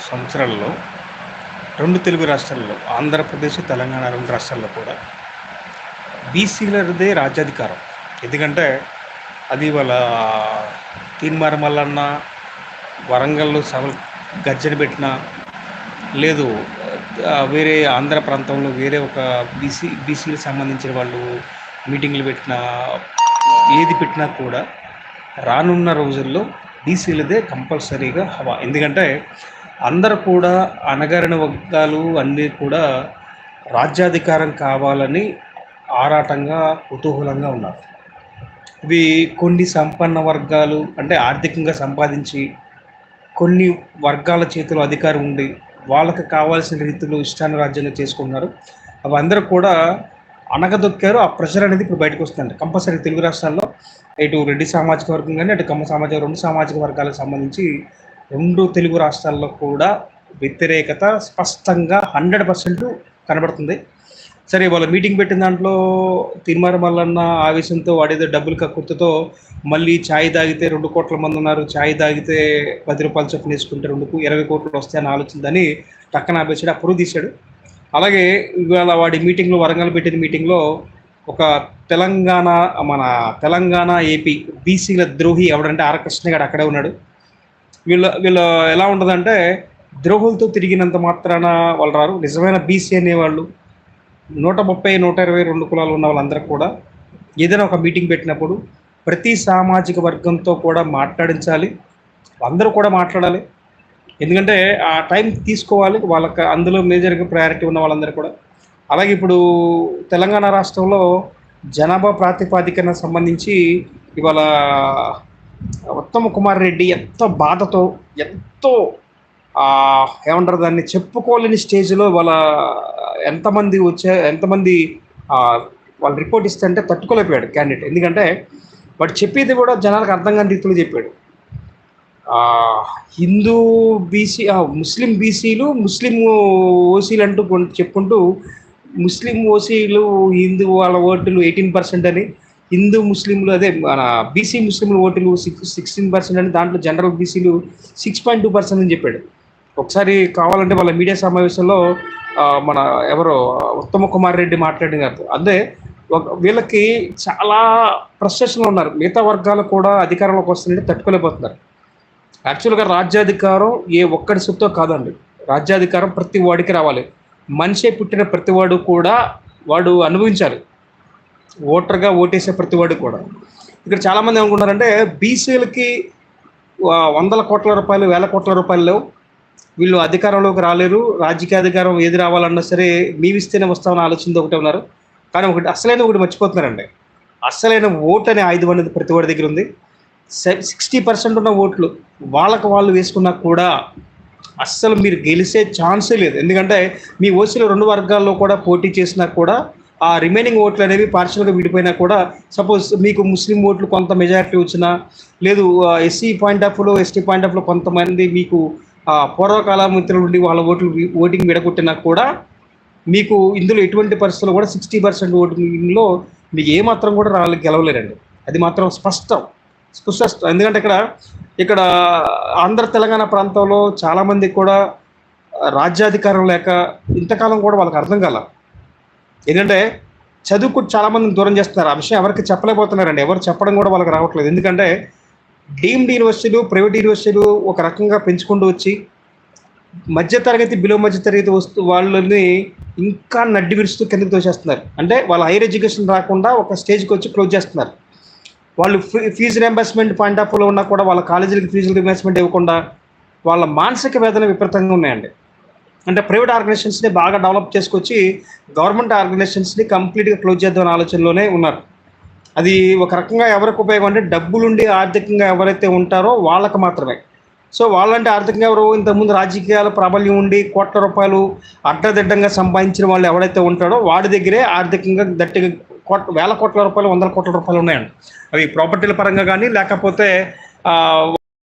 సంవత్సరాలలో రెండు తెలుగు రాష్ట్రాల్లో ఆంధ్రప్రదేశ్ తెలంగాణ రెండు రాష్ట్రాల్లో కూడా బీసీలదే రాజ్యాధికారం. ఎందుకంటే అది వాళ్ళ తీన్మార మల్లన్న వరంగల్లో సభ గర్జన పెట్టిన లేదు వేరే ఆంధ్ర ప్రాంతంలో వేరే ఒక బీసీ బీసీలకు సంబంధించిన వాళ్ళు మీటింగ్లు పెట్టినా ఏది పెట్టినా కూడా రానున్న రోజుల్లో బీసీలదే కంపల్సరీగా హవా. ఎందుకంటే అందరు కూడా అణగారిన వర్గాలు అన్నీ కూడా రాజ్యాధికారం కావాలని ఆరాటంగా కుతూహలంగా ఉన్నారు. ఇవి కొన్ని సంపన్న వర్గాలు అంటే ఆర్థికంగా సంపాదించి కొన్ని వర్గాల చేతిలో అధికారం ఉండి వాళ్ళకి కావాల్సిన రీతిలో ఇష్టాన్ని రాజ్యంగా చేసుకున్నారు అవి అందరూ కూడా అనగదొక్కారు ఆ ప్రెషర్ అనేది ఇప్పుడు బయటకు వస్తుంది కంపల్సరీ తెలుగు రాష్ట్రాల్లో ఇటు రెడ్డి సామాజిక వర్గం కానీ అటు కమ్మ సామాజిక రెండు సామాజిక వర్గాలకు సంబంధించి రెండు తెలుగు రాష్ట్రాల్లో కూడా వ్యతిరేకత స్పష్టంగా హండ్రెడ్ పర్సెంట్ కనబడుతుంది. సరే వాళ్ళ మీటింగ్ పెట్టిన దాంట్లో తిరుమల మల్లన్న ఆవేశంతో వాడేదో డబ్బులు కక్కుర్తితో మళ్ళీ ఛాయ్ తాగితే రెండు కోట్ల మంది ఉన్నారు ఛాయ్ తాగితే పది రూపాయలు చొప్పున వేసుకుంటే రెండుకు ఇరవై కోట్లు వస్తాయని ఆలోచిందని టక్కన ఆపేసాడు అప్పుడు తీశాడు. అలాగే ఇవాళ వాడి మీటింగ్లో వరంగల్ పెట్టిన మీటింగ్లో ఒక తెలంగాణ మన తెలంగాణ ఏపీ బీసీల ద్రోహి ఎవడంటే ఆరకృష్ణ గారు అక్కడే ఉన్నాడు. వీళ్ళ వీళ్ళ ఎలా ఉంటుందంటే ద్రోహులతో తిరిగినంత మాత్రాన వాళ్ళు రారు. నిజమైన బీసీ అనేవాళ్ళు నూట ముప్పై నూట ఇరవై రెండు కులాలు ఉన్న వాళ్ళందరూ కూడా ఏదైనా ఒక మీటింగ్ పెట్టినప్పుడు ప్రతి సామాజిక వర్గంతో కూడా మాట్లాడించాలి. అందరూ కూడా మాట్లాడాలి. ఎందుకంటే ఆ టైం తీసుకోవాలి. వాళ్ళకి అందులో మేజర్గా ప్రయారిటీ ఉన్న వాళ్ళందరూ కూడా. అలాగే ఇప్పుడు తెలంగాణ రాష్ట్రంలో జనాభా ప్రాతిపాదికన సంబంధించి ఇవాళ ఉత్తమ కుమార్ రెడ్డి ఎంతో బాధతో ఎంతో ఏమంటారు దాన్ని చెప్పుకోలేని స్టేజ్లో వాళ్ళ ఎంతమంది వచ్చే ఎంతమంది వాళ్ళు రిపోర్ట్ ఇస్తే అంటే తట్టుకోలేకపోయాడు క్యాండిడేట్. ఎందుకంటే వాడు చెప్పేది కూడా జనాలకు అర్థం కాని రీతిలో చెప్పాడు. హిందూ బీసీ ముస్లిం బీసీలు ముస్లిం ఓసీలు అంటూ చెప్పుకుంటూ ముస్లిం ఓసీలు హిందూ వాళ్ళ ఓట్లు ఎయిటీన్ పర్సెంట్ అని హిందూ ముస్లింలు అదే మన బీసీ ముస్లింలు ఓటులు సిక్స్ సిక్స్టీన్ పర్సెంట్ అని దాంట్లో జనరల్ బీసీలు సిక్స్ పాయింట్ టూ పర్సెంట్ అని చెప్పాడు. ఒకసారి కావాలంటే వాళ్ళ మీడియా సమావేశంలో మన ఎవరో ఉత్తమ కుమార్ రెడ్డి మాట్లాడినారు. అదే ఒక వీళ్ళకి చాలా ఫ్రస్ట్రేషన్లో ఉన్నారు. మిగతా వర్గాలు కూడా అధికారంలోకి వస్తుందంటే తట్టుకోలేకపోతున్నారు. యాక్చువల్గా రాజ్యాధికారం ఏ ఒక్కడి సొత్తో కాదండి. రాజ్యాధికారం ప్రతి వాడికి రావాలి. మనిషే పుట్టిన ప్రతివాడు కూడా వాడు అనుభవించాలి. ఓటర్గా ఓటేసే ప్రతివాడు కూడా. ఇక్కడ చాలామంది ఏమనుకుంటారంటే బీసీలకి వందల కోట్ల రూపాయలు వేల కోట్ల రూపాయలు లేవు. వీళ్ళు అధికారంలోకి రాలేరు. రాజకీయ అధికారం ఏది రావాలన్నా సరే మీవిస్తేనే వస్తామని ఆలోచనతో ఒకటి ఉన్నారు. కానీ ఒకటి అసలైన ఒకటి మర్చిపోతున్నారండి. అసలైన ఓట్ అనే ఆయుధం అనేది ప్రతి వాడి దగ్గర ఉంది. సిక్స్టీ పర్సెంట్ ఉన్న ఓట్లు వాళ్ళకు వాళ్ళు వేసుకున్నా కూడా అస్సలు మీరు గెలిచే ఛాన్సే లేదు. ఎందుకంటే మీ ఓసీలో రెండు వర్గాల్లో కూడా పోటీ చేసినా కూడా ఆ రిమైనింగ్ ఓట్లు అనేవి పార్షల్గా విడిపోయినా కూడా సపోజ్ మీకు ముస్లిం ఓట్లు కొంత మెజారిటీ వచ్చినా లేదు ఎస్సీ పాయింట్ ఆఫ్లో ఎస్టీ పాయింట్ ఆఫ్లో కొంతమంది మీకు పూర్వకాల మిత్రుల నుండి వాళ్ళ ఓట్లు ఓటింగ్ విడగొట్టినా కూడా మీకు ఇందులో ఎటువంటి పరిస్థితుల్లో కూడా సిక్స్టీ పర్సెంట్ ఓటింగ్లో మీకు ఏమాత్రం కూడా రాళ్ళు గెలవలేరండి. అది మాత్రం స్పష్టం. స్పష్టం. ఎందుకంటే ఇక్కడ ఇక్కడ ఆంధ్ర తెలంగాణ ప్రాంతంలో చాలామంది కూడా రాజ్యాధికారం లేక ఇంతకాలం కూడా వాళ్ళకి అర్థం కాల. ఎందుకంటే చదువుకు చాలామందిని దూరం చేస్తున్నారు. ఆ విషయం ఎవరికి చెప్పలేకపోతున్నారండి. ఎవరు చెప్పడం కూడా వాళ్ళకి రావట్లేదు. ఎందుకంటే డీమ్డ్ యూనివర్సిటీలు ప్రైవేట్ యూనివర్సిటీలు ఒక రకంగా పెంచుకుంటూ వచ్చి మధ్యతరగతి బిలో మధ్యతరగతి వస్తు వాళ్ళని ఇంకా నడ్డి విరుస్తూ కిందకి తోసేస్తున్నారు. అంటే వాళ్ళ హైయర్ ఎడ్యుకేషన్ రాకుండా ఒక స్టేజ్కి వచ్చి క్లోజ్ చేస్తున్నారు. వాళ్ళు fee fees reimbursement point of వ్యూలో ఉన్నా కూడా వాళ్ళ కాలేజీలకి ఫీజు రియంబర్స్మెంట్ ఇవ్వకుండా వాళ్ళ మానసిక వేదన విపరీతంగా ఉన్నాయండి. అంటే ప్రైవేట్ ఆర్గనైజేషన్స్ని బాగా డెవలప్ చేసుకొచ్చి గవర్నమెంట్ ఆర్గనైజేషన్స్ని కంప్లీట్గా క్లోజ్ చేద్దాం ఆలోచనలోనే ఉన్నారు. అది ఒక రకంగా ఎవరికి ఉపయోగం అంటే డబ్బులుండి ఆర్థికంగా ఎవరైతే ఉంటారో వాళ్ళకి మాత్రమే. సో వాళ్ళంటే ఆర్థికంగా ఎవరు ఇంతకుముందు రాజకీయాల ప్రాబల్యం ఉండి కోట్ల రూపాయలు అడ్డదిడ్డంగా సంపాదించిన వాళ్ళు ఎవరైతే ఉంటాడో వాడి దగ్గరే ఆర్థికంగా గట్టిగా కోట్ల వేల కోట్ల రూపాయలు వందల కోట్ల రూపాయలు ఉన్నాయండి. అవి ప్రాపర్టీల పరంగా కానీ లేకపోతే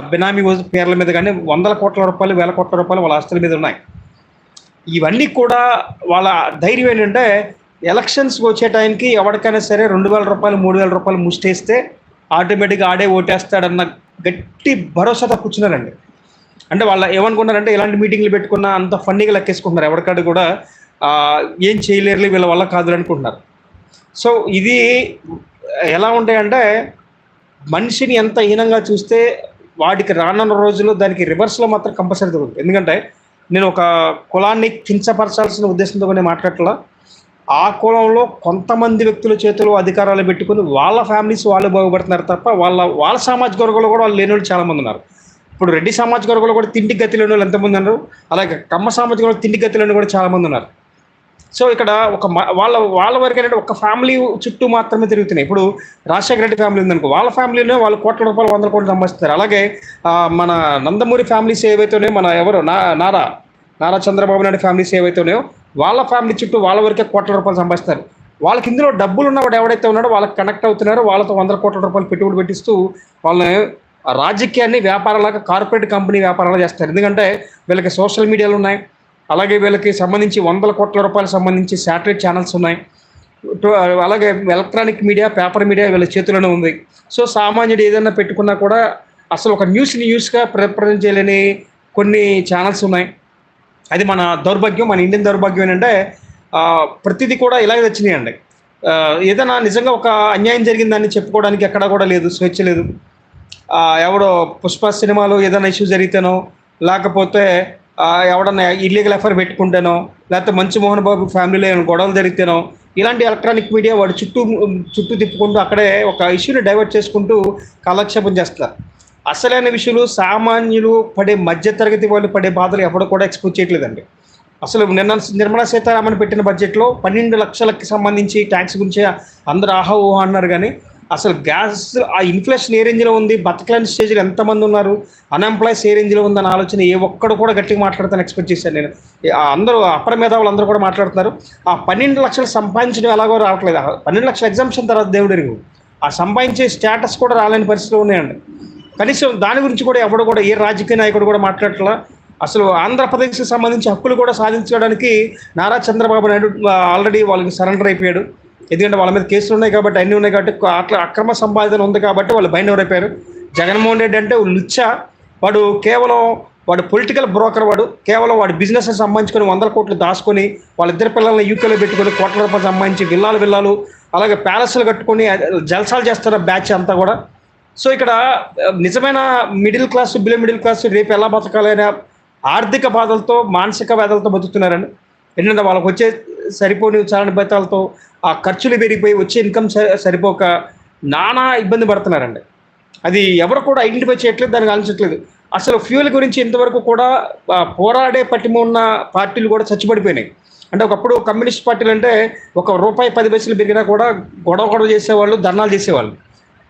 బినామీ పేర్ల మీద కానీ వందల కోట్ల రూపాయలు వేల కోట్ల రూపాయలు వాళ్ళ ఆస్తుల మీద ఉన్నాయి. ఇవన్నీ కూడా వాళ్ళ ధైర్యం ఏంటంటే ఎలక్షన్స్కి వచ్చే టైంకి ఎవరికైనా సరే రెండు వేల రూపాయలు మూడు వేల రూపాయలు ముష్టేస్తే ఆటోమేటిక్గా ఆడే ఓటేస్తాడన్న గట్టి భరోసాతో కూర్చున్నారండి. అంటే వాళ్ళ ఏమనుకున్నారంటే ఇలాంటి మీటింగ్లు పెట్టుకున్న అంత ఫన్నీగా లెక్కేసుకుంటున్నారు. ఎవరికాడు కూడా ఏం చేయలేరు వీళ్ళ వల్ల కాదు అనుకుంటున్నారు. సో ఇది ఎలా ఉంటాయంటే మనిషిని ఎంత హీనంగా చూస్తే వాటికి రానున్న రోజుల్లో దానికి రివర్స్లో మాత్రం కంపల్సరీ దొరుకుతుంది ఎందుకంటే నేను ఒక కులాన్ని కించపరచాల్సిన ఉద్దేశంతో నేను మాట్లాడట్లా. ఆ కులంలో కొంతమంది వ్యక్తుల చేతిలో అధికారాలు పెట్టుకుని వాళ్ళ ఫ్యామిలీస్ వాళ్ళు బాగుపడుతున్నారు తప్ప వాళ్ళ వాళ్ళ సామాజిక వర్గంలో కూడా వాళ్ళు లేని వాళ్ళు చాలామంది ఉన్నారు. ఇప్పుడు రెడ్డి సామాజిక వర్గంలో కూడా తిండి గతి లేని వాళ్ళు ఎంతమంది ఉన్నారు? అలాగే కమ్మ సామాజిక వర్గంలో తిండి గతి లేని కూడా చాలామంది ఉన్నారు. సో ఇక్కడ ఒక మ- వాళ్ళ వాళ్ళ వరకు ఏంటంటే ఒక ఫ్యామిలీ చుట్టూ మాత్రమే తిరుగుతున్నాయి. ఇప్పుడు రాజశేఖర రెడ్డి ఫ్యామిలీ ఉందనుకో వాళ్ళ ఫ్యామిలీనే వాళ్ళు కోట్ల రూపాయలు వందల కోట్లు సంపాదిస్తారు అలాగే మన నందమూరి ఫ్యామిలీస్ ఏవైతేనే మన ఎవరు? నా నారా నారా చంద్రబాబు నాయుడు ఫ్యామిలీస్ ఏవైతేనేయో వాళ్ళ ఫ్యామిలీ చుట్టూ వాళ్ళ వరకే కోట్ల రూపాయలు సంపాదిస్తారు వాళ్ళకి ఇందులో డబ్బులు ఉన్నవాడు ఎవడైతే ఉన్నాడో వాళ్ళకి కనెక్ట్ అవుతున్నారో వాళ్ళతో వందల కోట్ల రూపాయలు పెట్టుబడి పెట్టిస్తూ వాళ్ళని రాజకీయాన్ని వ్యాపారాలాగా కార్పొరేట్ కంపెనీ వ్యాపారాలు చేస్తారు. ఎందుకంటే వీళ్ళకి సోషల్ మీడియాలు ఉన్నాయి. అలాగే వీళ్ళకి సంబంధించి వందల కోట్ల రూపాయలకు సంబంధించి శాటిలైట్ ఛానల్స్ ఉన్నాయి. టు- అలాగే ఎలక్ట్రానిక్ మీడియా పేపర్ మీడియా వీళ్ళ చేతిలోనే ఉంది. సో సామాన్యుడు ఏదైనా పెట్టుకున్నా కూడా అసలు ఒక న్యూస్ న్యూస్గా రిప్రజెంట్ చేయలేని కొన్ని ఛానల్స్ ఉన్నాయి. అది మన దౌర్భాగ్యం మన ఇండియన్ దౌర్భాగ్యం ఏంటంటే ప్రతిదీ కూడా ఇలాగే వచ్చినాయండి. ఏదైనా నిజంగా ఒక అన్యాయం జరిగిందని చెప్పుకోవడానికి ఎక్కడా కూడా లేదు స్వేచ్ఛ లేదు. ఎవడో పుష్ప సినిమాలో ఏదైనా ఇష్యూ జరిగితేనో లేకపోతే ఎవడన్నా ఇల్లీగల్ ఎఫర్ పెట్టుకుంటేనో లేకపోతే మంచు మోహన్ బాబు ఫ్యామిలీలో ఏమైనా గొడవలు జరిగితేనో ఇలాంటి ఎలక్ట్రానిక్ మీడియా వాడు చుట్టూ చుట్టూ తిప్పుకుంటూ అక్కడే ఒక ఇష్యూని డైవర్ట్ చేసుకుంటూ కాలక్షేపం చేస్తారు అసలైన విషయాలు సామాన్యులు పడే మధ్యతరగతి వాళ్ళు పడే బాధలు ఎప్పుడు కూడా ఎక్స్పోజ్ చేయట్లేదండి. అసలు నిన్న నిర్మలా సీతారామన్ పెట్టిన బడ్జెట్లో పన్నెండు లక్షలకి సంబంధించి ట్యాక్స్ గురించి అందరూ ఆహా ఊహా అన్నారు కానీ అసలు గ్యాస్ ఆ ఇన్ఫ్లేషన్ ఏ రేంజ్లో ఉంది? బతకలేని స్టేజ్లో ఎంతమంది ఉన్నారు? అన్ఎంప్లాయ్స్ ఏ రేంజ్లో ఉందన్న ఆలోచన ఏ ఒక్కడు కూడా గట్టిగా మాట్లాడతాను ఎక్స్పెక్ట్ చేశాను నేను. అందరూ అపర మేధావులు అందరూ కూడా మాట్లాడుతున్నారు. ఆ పన్నెండు లక్షలు సంపాదించడం ఎలాగో రావట్లేదు. ఆ పన్నెండు లక్షల ఎగ్జామ్షన్ తర్వాత దేవుడు ఆ సంపాదించే స్టేటస్ కూడా రాలేని పరిస్థితులు ఉన్నాయండి. కనీసం దాని గురించి కూడా ఎవడు కూడా ఏ రాజకీయ నాయకుడు కూడా మాట్లాడట్లా. అసలు ఆంధ్రప్రదేశ్కి సంబంధించి హక్కులు కూడా సాధించడానికి నారా చంద్రబాబు నాయుడు ఆల్రెడీ వాళ్ళకి సరెండర్ అయిపోయాడు. ఎందుకంటే వాళ్ళ మీద కేసులు ఉన్నాయి కాబట్టి అన్నీ ఉన్నాయి కాబట్టి అట్లా అక్రమ సంపాదన ఉంది కాబట్టి వాళ్ళు బయట ఎవరైపోయారు? జగన్మోహన్ రెడ్డి అంటే లుచ్చ. వాడు కేవలం వాడు పొలిటికల్ బ్రోకర్ వాడు. కేవలం వాడు బిజినెస్ సంబంధించుకొని వందల కోట్లు దాచుకొని వాళ్ళిద్దరు పిల్లల్ని యూకేలో పెట్టుకొని కోట్ల రూపాయలు సంబంధించి విల్లాలు విల్లాలు అలాగే ప్యాలెస్లు కట్టుకొని జల్సాలు చేస్తున్న బ్యాచ్ అంతా కూడా. సో ఇక్కడ నిజమైన middle class below middle class రేపు ఎలా బతకాలైన ఆర్థిక బాధలతో మానసిక బాధలతో బతుకుతున్నారని. ఎందుకంటే వాళ్ళకి వచ్చే సరిపోని చాలని బతాలతో ఆ ఖర్చులు పెరిగిపోయి వచ్చే ఇన్కమ్ సరిపోక నానా ఇబ్బంది పడుతున్నారండి. అది ఎవరు కూడా ఐడెంటిఫై చేయట్లేదు దానికి ఆలోచించట్లేదు. అసలు ఫ్యూయల్ గురించి ఇంతవరకు కూడా పోరాడే పట్టిమ ఉన్న పార్టీలు కూడా చచ్చిపడిపోయినాయి. అంటే ఒకప్పుడు కమ్యూనిస్ట్ పార్టీలు అంటే ఒక రూపాయి పది పైసలు పెరిగినా కూడా గొడవ గొడవ చేసేవాళ్ళు ధర్నాలు చేసేవాళ్ళు.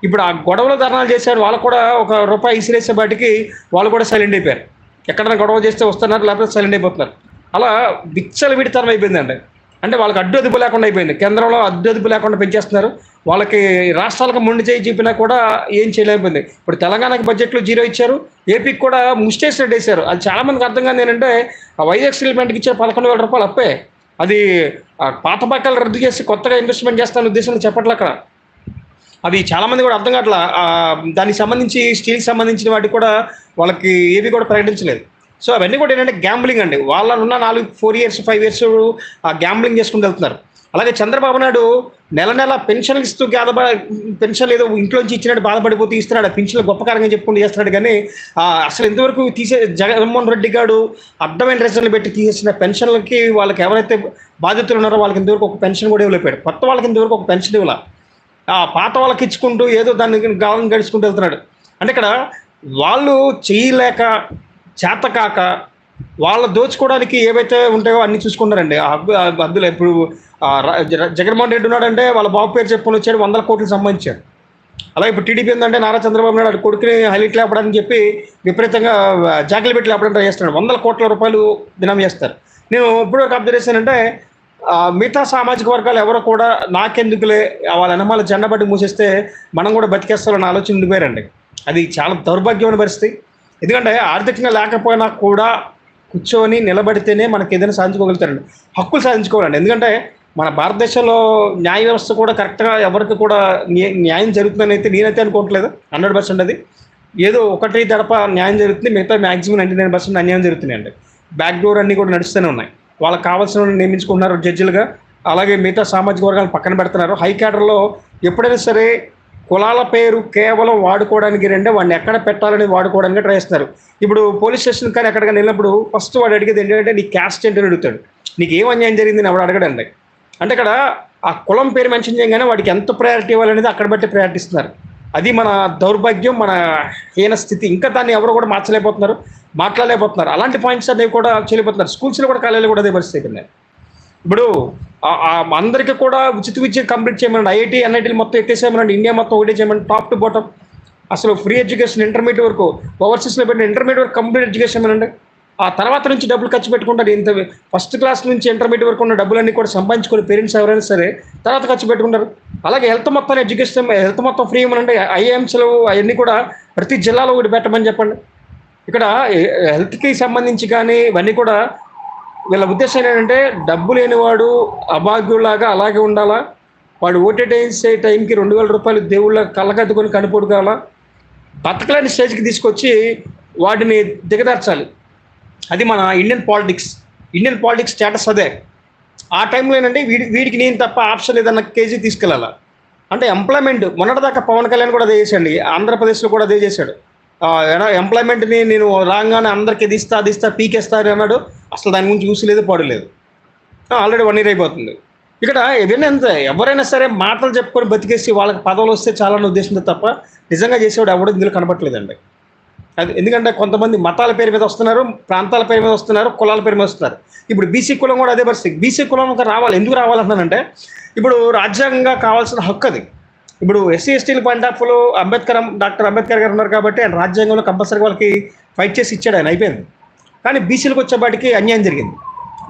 ఇప్పుడు ఆ గొడవలు ధర్నాలు చేసేవారు వాళ్ళు కూడా ఒక రూపాయి ఇసిరేసే బాటికి వాళ్ళు కూడా సైలెంట్ అయిపోయారు. ఎక్కడైనా గొడవ చేస్తే వస్తున్నారు లేకపోతే సైలెంట్ అయిపోతున్నారు. అలా విచ్చల విడితనం అయిపోయిందండి. అంటే వాళ్ళకి అడ్డు అదుపు లేకుండా అయిపోయింది. కేంద్రంలో అడ్డు అదుపు లేకుండా పెంచేస్తున్నారు. వాళ్ళకి రాష్ట్రాలకు ముండి చేయి చూపినా కూడా ఏం చేయలేకపోయింది. ఇప్పుడు తెలంగాణకి బడ్జెట్లో జీరో ఇచ్చారు. ఏపీకి కూడా ముస్టేసినట్టు వేశారు. అది చాలా మందికి అర్థం కాదు ఏంటంటే ఆ వైజాగ్ స్టీల్ ప్లాంట్కి ఇచ్చే పదకొండు వేల రూపాయలు అప్పే. అది ఆ పాత పక్కలు రద్దు చేసి కొత్తగా ఇన్వెస్ట్మెంట్ చేస్తాను ఉద్దేశంలో చెప్పట్లే అక్కడ. అవి చాలామంది కూడా అర్థం కావట్లా. దానికి సంబంధించి స్టీల్కి సంబంధించిన వాటికి కూడా వాళ్ళకి ఏవి కూడా ప్రకటించలేదు. సో అవన్నీ కూడా ఏంటంటే గ్యాంబ్లింగ్ అండి. వాళ్ళ ఉన్న నాలుగు ఫోర్ ఇయర్స్ ఫైవ్ ఇయర్స్ ఆ గ్యాంబ్లింగ్ చేసుకుంటూ వెళ్తున్నారు. అలాగే చంద్రబాబు నాయుడు నెల నెల పెన్షన్లు ఇస్తూ బాధపడ పెన్షన్ ఏదో ఇంట్లోంచి ఇచ్చినట్టు బాధపడిపోతూ ఇస్తున్నాడు. ఆ పెన్షన్లు గొప్ప కారంగా చెప్పుకుంటూ చేస్తున్నాడు కానీ అసలు ఇంతవరకు తీసే జగన్మోహన్ రెడ్డి గారు అర్థమైన రీజన్లు పెట్టి తీసేసిన పెన్షన్లకి వాళ్ళకి ఎవరైతే బాధితులు ఉన్నారో వాళ్ళకి ఇంతవరకు ఒక పెన్షన్ కూడా ఇవ్వలేపాడు కొత్త వాళ్ళకి ఇంతవరకు ఒక పెన్షన్ ఇవ్వాల. ఆ పాత వాళ్ళకి ఇచ్చుకుంటూ ఏదో దాన్ని గాలం గడుచుకుంటూ వెళ్తున్నాడు. అంటే ఇక్కడ వాళ్ళు చేయలేక చేతకాక వాళ్ళ దోచుకోవడానికి ఏవైతే ఉంటాయో అన్ని చూసుకున్నారండి. ఆ హబ్బు ఇప్పుడు జగన్మోహన్ రెడ్డి ఉన్నాడంటే వాళ్ళ బాబు పేరు చెప్పుకొని వచ్చాడు వందల కోట్లు సంబంధించాడు అలాగే ఇప్పుడు టీడీపీ ఏంటంటే నారా చంద్రబాబు నాయుడు కొడుకుని హైలైట్ లేపడని చెప్పి విపరీతంగా జాకలు పెట్టి లేపడం ట్రై చేస్తున్నాడు. వందల కోట్ల రూపాయలు దినం చేస్తారు. నేను ఇప్పుడు ఒక అబ్జర్వ్ అంటే మిగతా సామాజిక వర్గాలు ఎవరు కూడా నాకెందుకులే వాళ్ళ అనుమాల జెండబట్టి మూసేస్తే మనం కూడా బతికేస్తారని ఆలోచన ఉండిపోయారండి. అది చాలా దౌర్భాగ్యమైన పరిస్థితి. ఎందుకంటే ఆర్థికంగా లేకపోయినా కూడా కూర్చొని నిలబడితేనే మనకి ఏదైనా సాధించుకోగలుగుతారండి. హక్కులు సాధించుకోవాలండి. ఎందుకంటే మన భారతదేశంలో న్యాయ వ్యవస్థ కూడా కరెక్ట్గా ఎవరికి కూడా న్యాయం జరుగుతుందని అయితే నేనైతే అనుకోవట్లేదు. హండ్రెడ్ పర్సెంట్ అది. ఏదో ఒకటి తడప న్యాయం జరుగుతుంది. మిగతా మ్యాక్సిమం నైంటీ నైన్ పర్సెంట్ అన్యాయం జరుగుతున్నాయండి. బ్యాక్ డోర్ అన్నీ కూడా నడుస్తూనే ఉన్నాయి. వాళ్ళకి కావాల్సిన నియమించుకుంటున్నారు జడ్జిలుగా. అలాగే మిగతా సామాజిక వర్గాలు పక్కన పెడుతున్నారు. హై క్యాడర్లో ఎప్పుడైనా సరే కులాల పేరు కేవలం వాడుకోవడానికి రెండే వాడిని ఎక్కడ పెట్టాలని వాడుకోవడానికి ట్రై చేస్తున్నారు. ఇప్పుడు పోలీస్ స్టేషన్ కానీ ఎక్కడికైనా వెళ్ళినప్పుడు ఫస్ట్ వాడు అడిగేది ఏంటంటే నీ క్యాస్ట్ ఏంటని అడుగుతాడు. నీకు ఏం అన్యాయం జరిగింది అని ఎవడు అడగడండి అంటే ఇక్కడ ఆ కులం పేరు మెన్షన్ చేయగానే వాడికి ఎంత ప్రయారిటీ ఇవ్వాలనేది అక్కడ బట్టి ప్రయారిటీ ఇస్తున్నారు అది మన దౌర్భాగ్యం మన హీన స్థితి. ఇంకా దాన్ని ఎవరు కూడా మార్చలేకపోతున్నారు మాట్లాడలేకపోతున్నారు. అలాంటి పాయింట్స్ అనేవి కూడా చేయలేకపోతున్నారు. స్కూల్స్లో కూడా కాలేజీలో కూడా అదే పరిస్థితి ఉన్నాయి ఇప్పుడు అందరికి అందరికీ కూడా ఉచిత విద్య కంప్లీట్ చేయమనండి. ఐఐటి ఎన్ఐటీలు మొత్తం ఎత్తేసేయమనండి. ఇండియా మొత్తం ఒకటే చేయమని టాప్ టు బాటమ్ అసలు ఫ్రీ ఎడ్యుకేషన్ ఇంటర్మీడియట్ వరకు ఓవర్సీస్లో పెట్టిన ఇంటర్మీడియట్ వరకు కంప్లీట్ ఎడ్యుకేషన్ ఇవ్వనండి ఆ తర్వాత నుంచి డబ్బులు ఖర్చు పెట్టుకుంటారు. ఇంత ఫస్ట్ క్లాస్ నుంచి ఇంటర్మీడియట్ వరకు ఉన్న డబ్బులన్నీ కూడా సంపాదించుకుని పేరెంట్స్ ఎవరైనా సరే తర్వాత ఖర్చు పెట్టుకుంటారు. అలాగే హెల్త్ మొత్తం ఎడ్యుకేషన్ హెల్త్ మొత్తం ఫ్రీ ఇవ్వనండి ఐఎంసీలు అవన్నీ కూడా ప్రతి జిల్లాలో ఒకటి పెట్టమని చెప్పండి. ఇక్కడ హెల్త్కి సంబంధించి కానీ ఇవన్నీ కూడా వీళ్ళ ఉద్దేశం ఏంటంటే డబ్బు లేనివాడు అభాగ్యులాగా అలాగే ఉండాలా? వాడు ఓటేటేసే టైంకి రెండు వేల రూపాయలు దేవుళ్ళ కళ్ళకద్దుకొని కనుపొడుకోవాలా బతకలేని స్టేజ్కి తీసుకొచ్చి వాటిని దిగదార్చాలి. అది మన Indian politics. Indian politics status అదే. ఆ టైంలో ఏంటంటే వీడి వీడికి నేను తప్ప ఆప్షన్ ఏదన్నా కేజీ తీసుకెళ్ళాలా. అంటే ఎంప్లాయ్మెంట్ మొన్నటిదాకా పవన్ కళ్యాణ్ కూడా అదే చేశాడు. ఆంధ్రప్రదేశ్లో కూడా అదే చేశాడు. ఎంప్లాయ్మెంట్ని నేను రాగానే అందరికి ఇది ఇస్తా అది ఇస్తా అన్నాడు. అసలు దాని గురించి చూసలేదు పడలేదు ఆల్రెడీ వన్ ఇయర్ అయిపోతుంది. ఇక్కడ ఏదైనా ఎంత ఎవరైనా సరే మాటలు చెప్పుకొని బతికేసి వాళ్ళకి పదవులు వస్తే చాలా ఉద్దేశంతో తప్ప నిజంగా చేసేవాడు ఎవడో ఇందులో కనపట్లేదండి అది ఎందుకంటే కొంతమంది మతాల పేరు మీద వస్తున్నారు ప్రాంతాల పేరు మీద వస్తున్నారు కులాల పేరు మీద వస్తున్నారు. ఇప్పుడు బీసీ కులం కూడా అదే పరిస్థితి. బీసీ కులం ఒక రావాలి. ఎందుకు రావాలంటున్నానంటే ఇప్పుడు రాజ్యాంగంగా కావాల్సిన హక్కు అది. ఇప్పుడు ఎస్సీ ఎస్టీల point of Ambedkar doctor Ambedkar garu ఉన్నారు కాబట్టి ఆయన రాజ్యాంగంలో కంపల్సరీ వాళ్ళకి ఫైట్ చేసి ఇచ్చాడు ఆయన అయిపోయింది. కానీ బీసీలకు వచ్చేపాటికి అన్యాయం జరిగింది.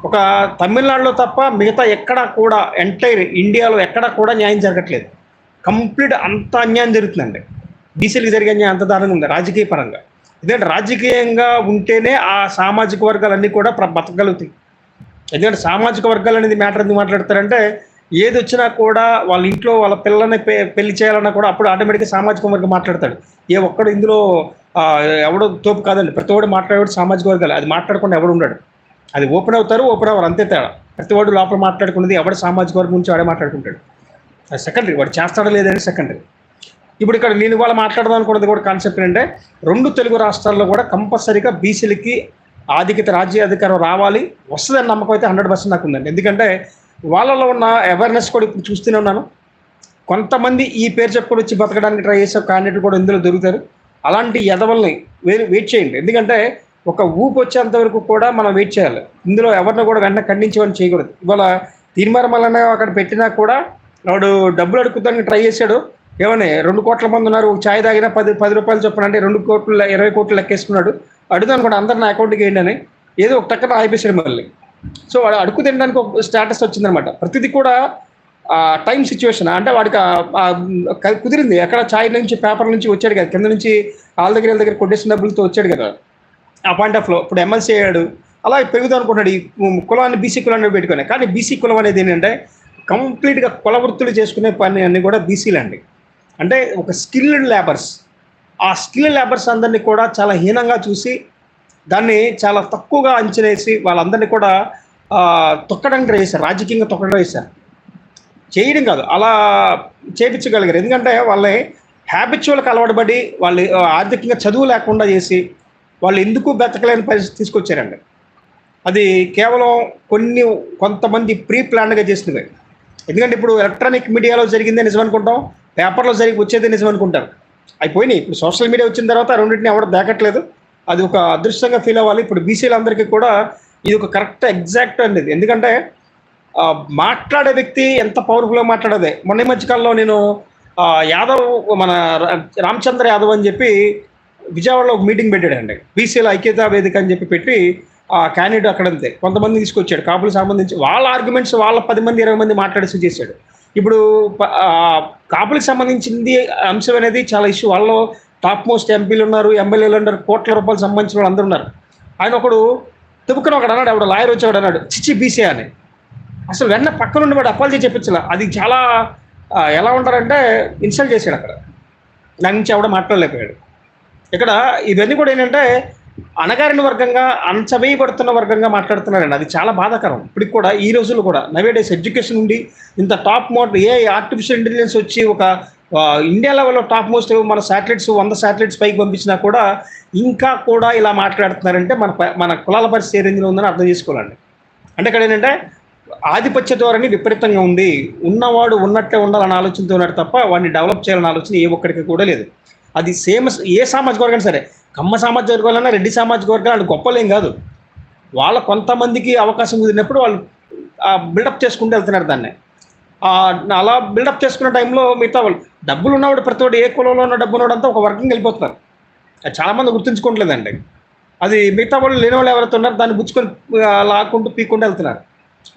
ఒక తమిళనాడులో తప్ప మిగతా ఎక్కడా కూడా ఎంటైర్ ఇండియాలో ఎక్కడా కూడా న్యాయం జరగట్లేదు. కంప్లీట్ అంత అన్యాయం జరుగుతుందండి. బీసీలకు జరిగే అన్యాయం అంత దారుణంగా ఉంది రాజకీయ పరంగా. ఎందుకంటే రాజకీయంగా ఉంటేనే ఆ సామాజిక వర్గాలన్నీ కూడా బ్రతకగలుగుతాయి బతకగలుగుతాయి. ఎందుకంటే సామాజిక వర్గాలు అనేది మ్యాటర్ ఎందుకు మాట్లాడతారంటే ఏది వచ్చినా కూడా వాళ్ళ ఇంట్లో వాళ్ళ పిల్లల్ని పె- పెళ్ళి చేయాలన్నా కూడా అప్పుడు ఆటోమేటిక్గా సామాజిక వర్గం మాట్లాడతాడు. ఏ ఒక్కడు ఇందులో ఎవడో తోపు కాదండి. ప్రతి ఒక్కడు మాట్లాడేవాడు సామాజిక వర్గాలు. అది మాట్లాడకుండా ఎవడు ఉండడు. అది ఓపెన్ అవుతారు ఓపెన్ అవ్వరు. అంతే తేడా. ప్రతి వాడు లోపల మాట్లాడుకున్నది ఎవడు సామాజిక వర్గం నుంచి వాడే మాట్లాడుకుంటాడు. అది సెకండరీ వాడు చేస్తాడో లేదని సెకండరీ ఇప్పుడు ఇక్కడ నేను ఇవాళ మాట్లాడదాం అనుకున్నది కూడా కాన్సెప్ట్ ఏంటంటే రెండు తెలుగు రాష్ట్రాల్లో కూడా కంపల్సరీగా బీసీలకి ఆధిక్యత రాజ్య అధికారం రావాలి. వస్తుందని నమ్మకం అయితే హండ్రెడ్ పర్సెంట్ నాకు ఉందండి ఎందుకంటే వాళ్ళలో ఉన్న అవేర్నెస్ కూడా ఇప్పుడు చూస్తూనే ఉన్నాను. కొంతమంది ఈ పేరు చెప్పుకొని వచ్చి బతకడానికి ట్రై చేసే క్యాండిడేట్ కూడా ఇందులో దొరుకుతారు. అలాంటి ఎదవల్ని వే- వెయిట్ చేయండి. ఎందుకంటే ఒక ఊపు వచ్చేంత వరకు కూడా మనం వెయిట్ చేయాలి. ఇందులో ఎవరిని కూడా వెంటనే ఖండించేవాడిని చేయకూడదు. ఇవాళ తీర్మానం అక్కడ పెట్టినా కూడా వాడు డబ్బులు అడుగుతానికి ట్రై చేశాడు. ఏమని? రెండు కోట్ల మంది ఉన్నారు. ఛాయ్ తాగినా పది పది రూపాయలు చొప్పున అంటే రెండు కోట్లు ఇరవై కోట్లు లెక్కేసుకున్నాడు. అడుగుదాను కూడా అందరు నా అకౌంట్కి వేయండి అని. ఏదో ఒక టక్కన ఆపేశాడు మళ్ళీ. సో వాడు అడుగు తినడానికి ఒక స్టేటస్ వచ్చిందనమాట ప్రతిదీ కూడా టైం సిచ్యువేషన్ అంటే వాడికి కుదిరింది. ఎక్కడ ఛాయ్ నుంచి పేపర్ నుంచి వచ్చాడు కదా కింద నుంచి వాళ్ళ దగ్గర వాళ్ళ దగ్గర కొట్టేసిన డబ్బులతో వచ్చాడు కదా. ఆ పాయింట్ ఆఫ్లో ఇప్పుడు ఎమ్మెల్సీ అయ్యాడు. అలా పెరుగుదాం అనుకుంటున్నాడు. ఈ కులాన్ని బీసీ కులాన్ని పెట్టుకునే. కానీ బీసీ కులం అనేది ఏంటంటే కంప్లీట్గా కుల వృత్తులు చేసుకునే పని అన్నీ కూడా బీసీలు అండి. అంటే ఒక స్కిల్డ్ లేబర్స్ ఆ స్కిల్ లేబర్స్ అందరినీ కూడా చాలా హీనంగా చూసి దాన్ని చాలా తక్కువగా అంచనేసి వాళ్ళందరినీ కూడా తొక్కడం తొక్కడానికి రాజకీయంగా తొక్కడం వేశారు. చేయడం కాదు. అలా చేపించగలిగారు. ఎందుకంటే వాళ్ళ హ్యాబిచువల్కి అలవాటుపడి వాళ్ళు ఆర్థికంగా చదువు లేకుండా చేసి వాళ్ళు ఎందుకు బ్రతకలేని పరిస్థితి తీసుకొచ్చారండి. అది కేవలం కొన్ని కొంతమంది ప్రీ ప్లాన్గా చేసినవి. ఎందుకంటే ఇప్పుడు ఎలక్ట్రానిక్ మీడియాలో జరిగిందే నిజం అనుకుంటాం పేపర్లో జరిగి వచ్చేదే నిజం అనుకుంటారు అయిపోయినాయి. ఇప్పుడు సోషల్ మీడియా వచ్చిన తర్వాత రెండింటిని ఎవరు దాకట్లేదు అది ఒక అదృష్టంగా ఫీల్ అవ్వాలి. ఇప్పుడు బీసీలందరికీ కూడా ఇది ఒక కరెక్ట్ ఎగ్జాక్ట్ అనేది ఎందుకంటే మాట్లాడే వ్యక్తి ఎంత పవర్ఫుల్గా మాట్లాడేదే. మొన్న ఈ మధ్యకాలంలో నేను యాదవ్ మన రామచంద్ర యాదవ్ అని చెప్పి విజయవాడలో ఒక మీటింగ్ పెట్టాడండి. బీసీల ఐక్యతా వేదిక అని చెప్పి పెట్టి ఆ క్యాండిడేట్ అక్కడ అంతే కొంతమంది తీసుకొచ్చాడు. కాపులకు సంబంధించి వాళ్ళ ఆర్గ్యుమెంట్స్ వాళ్ళ పది మంది ఇరవై మంది మాట్లాడేసి చేశాడు. ఇప్పుడు కాపులకు సంబంధించింది అంశం అనేది చాలా ఇష్యూ వాళ్ళలో టాప్ మోస్ట్ ఎంపీలు ఉన్నారు ఎమ్మెల్యేలు ఉన్నారు కోట్ల రూపాయలు సంబంధించిన వాళ్ళు అందరూ ఉన్నారు. ఆయన ఒకడు తిప్పుకుని ఒకడు అన్నాడు ఆవిడ లాయర్ వచ్చేవాడు అన్నాడు చిచ్చి బీసీ అని. అసలు వెన్న పక్కన ఉండి వాడు అపాలజీ చేసి చెప్పించాల. అది చాలా ఎలా ఉంటారంటే ఇన్సల్ట్ చేశాడు అక్కడ. దాని నుంచి ఎవడ మాట్లాడలేకపోయాడు. ఇక్కడ ఇవన్నీ కూడా ఏంటంటే అణగారిన వర్గంగా అణచవేయబడుతున్న వర్గంగా మాట్లాడుతున్నారండి. అది చాలా బాధాకరం. ఇప్పటికి కూడా ఈ రోజుల్లో కూడా నవే డేస్ ఎడ్యుకేషన్ ఉండి ఇంత top model a artificial intelligence వచ్చి ఒక ఇండియా లెవెల్లో టాప్ మోస్ట్ మన శాటిలైట్స్ వంద శాటిలైట్స్ పైకి పంపించినా కూడా ఇంకా కూడా ఇలా మాట్లాడుతున్నారంటే మన ప- మన కులాల పరిస్థితి ఏ రేంజ్లో ఉందని అర్థం చేసుకోవాలండి. అంటే ఇక్కడ ఏంటంటే ఆధిపత్య ధోరణి విపరీతంగా ఉంది. ఉన్నవాడు ఉన్నట్టే ఉండాలని ఆలోచనతో ఉన్నాడు తప్ప వాడిని డెవలప్ చేయాలని ఆలోచన ఏ ఒక్కడికి కూడా లేదు. అది సేమ్ ఏ సామాజిక వర్గం సరే కమ్మ సామాజిక వర్గాలన్నా రెడ్డి సామాజిక వర్గాలు వాళ్ళు గొప్పలేం కాదు. వాళ్ళ కొంతమందికి అవకాశం కుదిరినప్పుడు వాళ్ళు బిల్డప్ చేసుకుంటూ వెళ్తున్నారు దాన్ని. అలా బిల్డప్ చేసుకున్న టైంలో మిగతా వాళ్ళు డబ్బులు ఉన్నవాడు ప్రతి ఏ కులంలో ఉన్న డబ్బు ఉన్నవాడంతా ఒక వర్గం వెళ్ళిపోతున్నారు. అది చాలామంది గుర్తుంచుకోవట్లేదండి. అది మిగతా వాళ్ళు లేని వాళ్ళు ఎవరైతే ఉన్నారో దాన్ని గుచ్చుకొని లాక్కుంటూ పీక్కుంటూ వెళ్తున్నారు.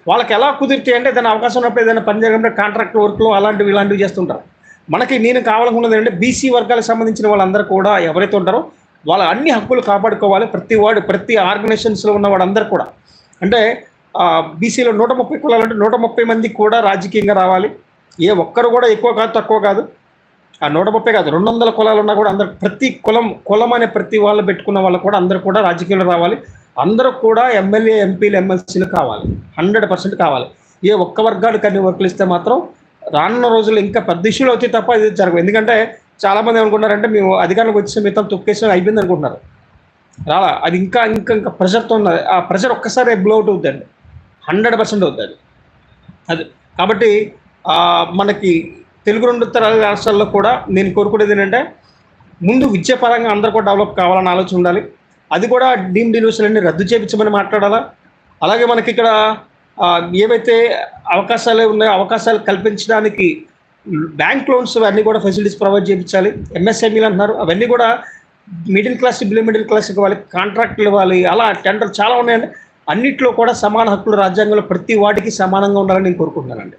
వాళ్ళకి ఎలా కుదిరితే అంటే దాని అవకాశం ఉన్నప్పుడు ఏదైనా పని చేయడం కాంట్రాక్ట్ వర్క్లో అలాంటివి ఇలాంటివి చేస్తుంటారు. మనకి నేను కావాలనుకున్నది ఏంటంటే బీసీ వర్గాలకు సంబంధించిన వాళ్ళందరూ కూడా ఎవరైతే ఉంటారో వాళ్ళ అన్ని హక్కులు కాపాడుకోవాలి. ప్రతి వాడు ప్రతి ఆర్గనైజేషన్స్లో ఉన్న వాళ్ళందరూ కూడా. అంటే బీసీలో నూట ముప్పై కులాలు అంటే నూట ముప్పై మంది కూడా రాజకీయంగా రావాలి. ఏ ఒక్కరు కూడా ఎక్కువ కాదు తక్కువ కాదు. ఆ నూట ముప్పై కాదు రెండు వందల కులాలు ఉన్నా కూడా అందరు ప్రతి కులం కులం అనే ప్రతి వాళ్ళు పెట్టుకున్న వాళ్ళు కూడా అందరూ కూడా రాజకీయంలో రావాలి. అందరూ కూడా ఎమ్మెల్యే ఎంపీలు ఎమ్మెల్సీలు కావాలి. హండ్రెడ్ పర్సెంట్ కావాలి. ఏ ఒక్క వర్గానికి అన్ని వర్కులు ఇస్తే మాత్రం రానున్న రోజులు ఇంకా పెద్ద ఇష్యూలు అవుతాయి తప్ప ఇది జరగదు ఎందుకంటే చాలా మంది అనుకుంటారంటే మేము అధికారంలోకి వచ్చే మిగతా తొక్కేసిన అయిపోయింది అనుకుంటున్నారు రాలా? అది ఇంకా ఇంకా ఇంకా ప్రెషర్తో ఉన్నది. ఆ ప్రెషర్ ఒక్కసారి బ్లో అవుట్ అవుతుందండి హండ్రెడ్ పర్సెంట్ అవుతుంది. అది కాబట్టి మనకి తెలుగు రెండు తరాల రాష్ట్రాల్లో కూడా నేను కోరుకునేది ఏంటంటే ముందు విద్యాపరంగా అందరూ కూడా డెవలప్ కావాలని ఆలోచన ఉండాలి. అది కూడా డీమ్డ్ యూనివర్సిటీలన్నీ రద్దు చేయించమని మాట్లాడాలా? అలాగే మనకి ఇక్కడ ఏవైతే అవకాశాలు ఉన్నాయో అవకాశాలు కల్పించడానికి బ్యాంక్ లోన్స్ అవన్నీ కూడా ఫెసిలిటీస్ ప్రొవైడ్ చేయించాలి ఎంఎస్ఎంఈలు అంటున్నారు. అవన్నీ కూడా middle class below middle class ఇవ్వాలి కాంట్రాక్ట్లు ఇవ్వాలి. అలా టెండర్ చాలా ఉన్నాయండి. అన్నిట్లో కూడా సమాన హక్కులు రాజ్యాంగంలో ప్రతి వాటికి సమానంగా ఉండాలని నేను కోరుకుంటున్నానండి.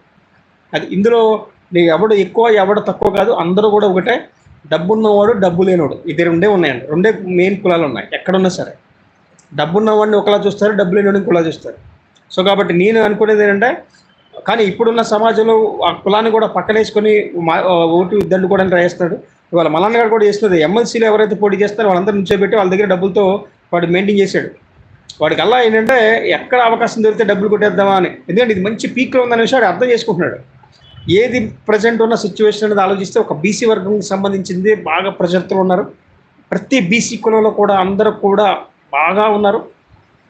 అది ఇందులో నీకు ఎవడు ఎక్కువ ఎవడు తక్కువ కాదు అందరూ కూడా ఒకటే. డబ్బున్నవాడు డబ్బు లేనివాడు ఇది రెండే ఉన్నాయండి. రెండే మెయిన్ కులాలు ఉన్నాయి. ఎక్కడున్నా సరే. డబ్బున్నవాడిని ఒకలా చూస్తారు డబ్బు లేనివాడిని ఒకలా చూస్తారు. సో కాబట్టి నేను అనుకునేది ఏంటంటే కానీ ఇప్పుడున్న సమాజంలో ఆ కులాన్ని కూడా పక్కనేసుకొని మా- ఓటు ఇద్దరు కూడా చేస్తాడు ఇవాళ మలాన్న గారు కూడా చేస్తున్నది. ఎమ్మెల్సీలు ఎవరైతే పోటీ చేస్తారో వాళ్ళందరూ నుంచోబెట్టి వాళ్ళ దగ్గర డబ్బులతో వాడు మెయింటైన్ చేశాడు. వాడికి అలా ఏంటంటే ఎక్కడ అవకాశం దొరికితే డబ్బులు కొట్టేద్దామా అని. ఎందుకంటే ఇది మంచి పీక్లో ఉందనే విషయం అర్థం చేసుకుంటున్నాడు. ఏది ప్రజెంట్ ఉన్న సిచ్యువేషన్ అనేది ఆలోచిస్తే ఒక బీసీ వర్గంకి సంబంధించింది బాగా ప్రజలతో ఉన్నారు. ప్రతి బీసీ కులంలో కూడా అందరూ కూడా బాగా ఉన్నారు.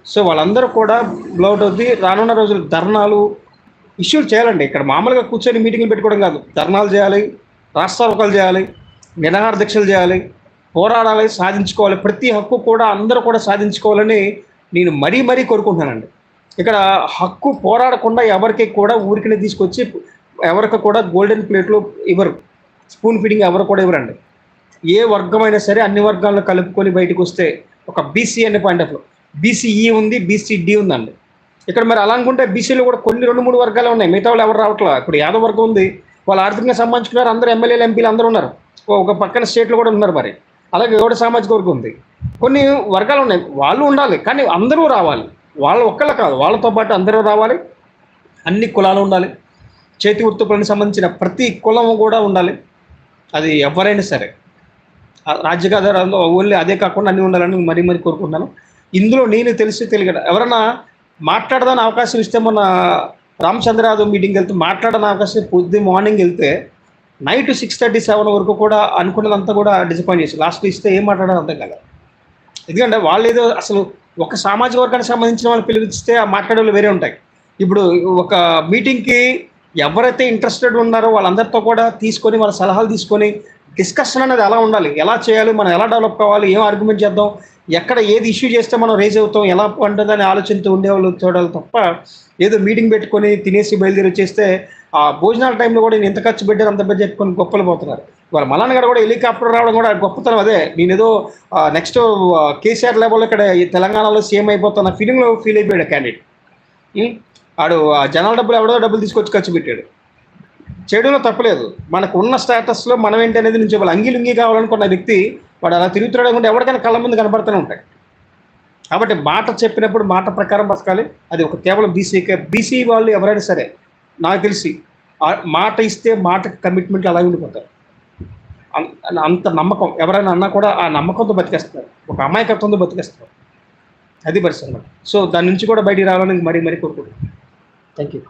సో వాళ్ళందరూ కూడా బ్లౌట్ అవుద్ది. రానున్న రోజులు ధర్నాలు ఇష్యూలు చేయాలండి. ఇక్కడ మామూలుగా కూర్చొని మీటింగ్లు పెట్టుకోవడం కాదు. ధర్నాలు చేయాలి రాష్ట్రారోకాలు చేయాలి నిరాహార దీక్షలు చేయాలి పోరాడాలి సాధించుకోవాలి. ప్రతి హక్కు కూడా అందరూ కూడా సాధించుకోవాలని నేను మరీ మరీ కోరుకుంటున్నానండి. ఇక్కడ హక్కు పోరాడకుండా ఎవరికి కూడా ఊరికినే తీసుకొచ్చి ఎవరికి కూడా గోల్డెన్ ప్లేట్లో ఇవ్వరు. స్పూన్ ఫీడింగ్ ఎవరు కూడా ఇవ్వరండి. ఏ వర్గమైనా సరే అన్ని వర్గాలను కలుపుకొని బయటకు వస్తే ఒక బీసీ అనే పాయింట్ ఆఫ్ బీసీఈ ఉంది బీసీడి ఉందండి. ఇక్కడ మరి అలా అనుకుంటే బీసీలో కూడా కొన్ని రెండు మూడు వర్గాలు ఉన్నాయి. మిగతా వాళ్ళు ఎవరు రావట్లేదు ఇప్పుడు యాదవ్ వర్గం ఉంది. వాళ్ళు ఆర్థికంగా సంబంధించుకున్నారు అందరూ ఎమ్మెల్యేలు ఎంపీలు అందరూ ఉన్నారు. ఓ- ఒక పక్కన స్టేట్లో కూడా ఉన్నారు మరి. అలాగే గౌడ సామాజిక వర్గం ఉంది. కొన్ని వర్గాలు ఉన్నాయి. వాళ్ళు ఉండాలి కానీ అందరూ రావాలి. వాళ్ళు ఒక్కళ్ళు కాదు వాళ్ళతో పాటు అందరూ రావాలి. అన్ని కులాలు ఉండాలి. చేతి వృత్తులకు సంబంధించిన ప్రతి కులం కూడా ఉండాలి. అది ఎవరైనా సరే. రాజ్యగాధారంలో ఓన్లీ అదే కాకుండా అన్నీ ఉండాలని మరీ మరీ కోరుకుంటున్నాను. ఇందులో నేను తెలిసి తెలియట ఎవరైనా మాట్లాడదాని అవకాశం ఇస్తే మన రామచంద్రరాజు మీటింగ్కి వెళ్తే మాట్లాడని అవకాశం పొద్దు మార్నింగ్ వెళ్తే నైట్ సిక్స్ థర్టీ సెవెన్ వరకు కూడా అనుకున్నదంతా కూడా డిసప్పాయింట్ చేసి లాస్ట్ ఇస్తే ఏం మాట్లాడాలి అర్థం కదా ఎందుకంటే వాళ్ళు ఏదో అసలు ఒక సామాజిక వర్గానికి సంబంధించిన వాళ్ళు పిలిపిస్తే ఆ మాట్లాడే వేరే ఉంటాయి. ఇప్పుడు ఒక మీటింగ్కి ఎవరైతే ఇంట్రెస్టెడ్ ఉన్నారో వాళ్ళందరితో కూడా తీసుకొని వాళ్ళ సలహాలు తీసుకొని డిస్కషన్ అనేది ఎలా ఉండాలి. ఎలా చేయాలి మనం ఎలా డెవలప్ కావాలి ఏం ఆర్గ్యుమెంట్ చేద్దాం ఎక్కడ ఏది ఇష్యూ చేస్తే మనం రేజ్ అవుతాం ఎలా ఉంటుందని ఆలోచనతో ఉండేవాళ్ళు చూడాలి తప్ప ఏదో మీటింగ్ పెట్టుకొని తినేసి బయలుదేరి వచ్చేస్తే ఆ భోజనాల టైంలో కూడా నేను ఎంత ఖర్చు పెట్టారు అంత బడ్జెట్ చెప్పుకొని గొప్పలు పోతున్నారు. ఇవాళ మలాన్ గారు కూడా హెలికాప్టర్ రావడం కూడా గొప్పతనం అదే. నేను ఏదో నెక్స్ట్ కేసీఆర్ లెవెల్లో ఇక్కడ ఈ తెలంగాణలో సీఎం అయిపోతున్న ఫీలింగ్లో ఫీల్ అయిపోయాడు క్యాండిడేట్ ఆడు ఆ జనాల డబ్బులు ఎవడో డబ్బులు తీసుకొచ్చి ఖర్చు పెట్టాడు. చేయడంలో తప్పలేదు. మనకు ఉన్న స్టేటస్లో మనం ఏంటి అనేది నుంచి వాళ్ళు అంగిలుంగి కావాలనుకున్న వ్యక్తి వాడు అలా తిరుగుతున్నాడు కూడా ఎవరికైనా కళ్ళ ముందు కనబడుతూనే ఉంటాయి కాబట్టి మాట చెప్పినప్పుడు మాట ప్రకారం బతకాలి. అది ఒక కేవలం బీసీ బీసీ వాళ్ళు ఎవరైనా సరే నాకు తెలిసి మాట ఇస్తే మాటకి కమిట్మెంట్ అలాగే ఉండిపోతారు. అం- అంత నమ్మకం. ఎవరైనా అన్నా కూడా ఆ నమ్మకంతో బతికేస్తున్నారు ఒక అమాయకత్వంతో బతికేస్తారు. అది పరిస్థితి సో దాని నుంచి కూడా బయటికి రావాలని మరీ మరీ కోరుకుంటున్నాను. Thank you